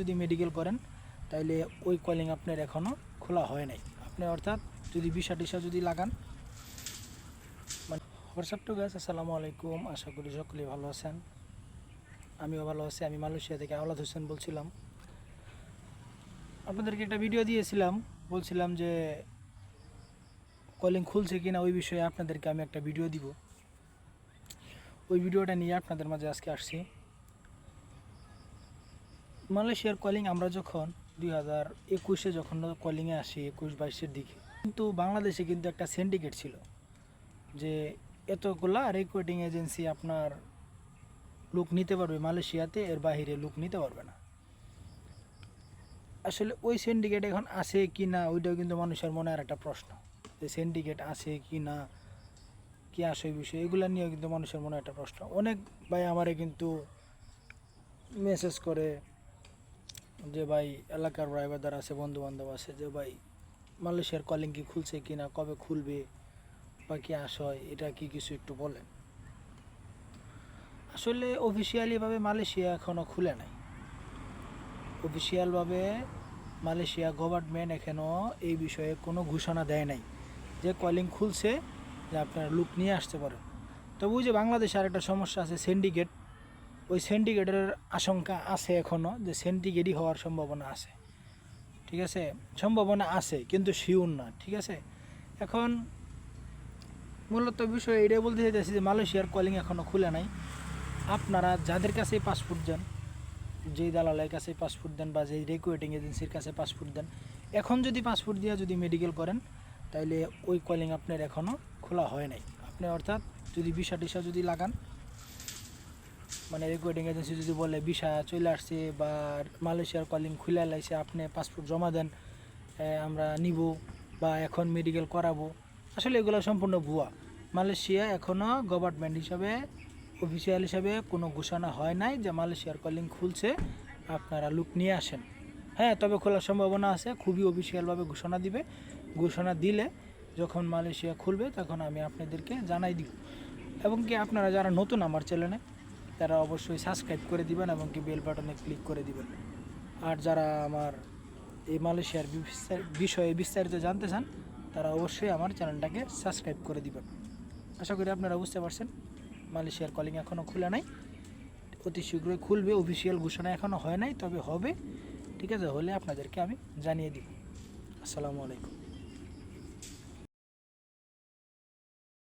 যদি মেডিকেল করেন তাহলে ওই কলিং আপনার এখনও খোলা হয় নাই। আপনি অর্থাৎ যদি বিষা টিসা যদি লাগান মানে হোয়াটসঅ্যাপ টু গ্যাস আসসালামু আলাইকুম, আশা করি সকলেই ভালো আছেন। আমিও ভালো আছি, আমি মালয়েশিয়া থেকে আওলাদ হোসেন বলছিলাম। আপনাদেরকে একটা ভিডিও দিয়েছিলাম, বলছিলাম যে কলিং খুলছে কিনা ওই বিষয়ে আপনাদেরকে আমি একটা ভিডিও দিব। ওই ভিডিওটা নিয়ে আপনাদের মাঝে আজকে আসছি। মালয়েশিয়ার কলিং আমরা যখন দুই হাজার একুশে যখন কলিংয়ে আসি, একুশ বাইশের দিকে, কিন্তু বাংলাদেশে কিন্তু একটা সিন্ডিকেট ছিল যে এতগুলা রেকর্ডিং এজেন্সি আপনার লোক নিতে পারবে মালয়েশিয়াতে, এর বাইরে লোক নিতে পারবে না। আসলে ওই সিন্ডিকেট এখন আছে কি না ওইটাও কিন্তু মানুষের মনে আর একটা প্রশ্ন। যে সিন্ডিকেট আছে কি না কি আসে বিষয়, এগুলো নিয়েও কিন্তু মানুষের মনে একটা প্রশ্ন। অনেক ভাই আমারে কিন্তু মেসেজ করে যে ভাই এলাকার ড্রাইভারদার আছে বন্ধু বান্ধব আছে, যে ভাই মালয়েশিয়ার কলিং কি খুলছে কি না কবে খুলবে বা কি আসয় এটা কি কিছু একটু বলেন। আসলে অফিসিয়ালিভাবে মালয়েশিয়া এখনও খুলে নাই। অফিসিয়ালভাবে মালয়েশিয়া গভর্নমেন্ট এখনও এই বিষয়ে কোনো ঘোষণা দেয় নাই। যে কলিং খুলছে, যে আপনারা লুক নিয়ে আসতে পারেন। তবু যে বাংলাদেশে আর একটা সমস্যা আছে সিন্ডিকেট ওই সিন্ডিকেটের আশঙ্কা আছে এখনও যে সিন্ডিকেটই হওয়ার সম্ভাবনা আছে। ঠিক আছে? সম্ভাবনা আছে, কিন্তু শিওর না, ঠিক আছে? এখন মূলত বিষয় এটাই বলতে চাইতেছি যে মালয়েশিয়ার কলিং এখনও খুলে নাই। আপনারা যাদের কাছে পাসপোর্ট দেন, যেই দালালের কাছে পাসপোর্ট দেন বা যেই রেকুয়েটিং এজেন্সির কাছে পাসপোর্ট দেন, এখন যদি পাসপোর্ট দিয়ে যদি মেডিকেল করেন, তাইলে ওই কলিং আপনার এখনও খোলা হয় নাই। আপনি অর্থাৎ যদি বিষা টিসা যদি লাগান মানে রেকর্ডিং এজেন্সি যদি বলে ভিসা চলে আসছে বা মালয়েশিয়ার কলিং খুলে লাইছে, আপনি পাসপোর্ট জমা দেন আমরা নিব বা এখন মেডিকেল করাবো। আসলে এগুলো সম্পূর্ণ ভুয়া। মালয়েশিয়া এখনও গভর্নমেন্ট হিসাবে অফিসিয়াল হিসাবে কোনো ঘোষণা হয় নাই যে মালয়েশিয়ার কলিং খুলছে, আপনারা লুক নিয়ে আসেন। হ্যাঁ তবে খোলার সম্ভাবনা আছে, খুবই অফিসিয়ালভাবে ঘোষণা দিবে। ঘোষণা দিলে যখন মালয়েশিয়া খুলবে, তখন আমি আপনাদেরকে জানাই দিব। এবং কি আপনারা যারা নতুন আমার চ্যানেলে তারা অবশ্যই সাবস্ক্রাইব করে দিবেন এবং কি বেল বাটনে ক্লিক করে দিবেন। আর যারা আমার এই মালয়েশিয়ার বিষয়ে বিস্তারিত জানতে চান, তারা অবশ্যই আমার চ্যানেলটাকে সাবস্ক্রাইব করে দিবেন। আশা করি আপনারা বুঝতে পারছেন, মালয়েশিয়ার কলিং এখনও খুলে নাই। অতি শীঘ্রই খুলবে অফিসিয়াল ঘোষণা এখনও হয় নাই, তবে হবে। ঠিক আছে, হলে আপনাদেরকে আমি জানিয়ে দিব। আসসালামু আলাইকুম।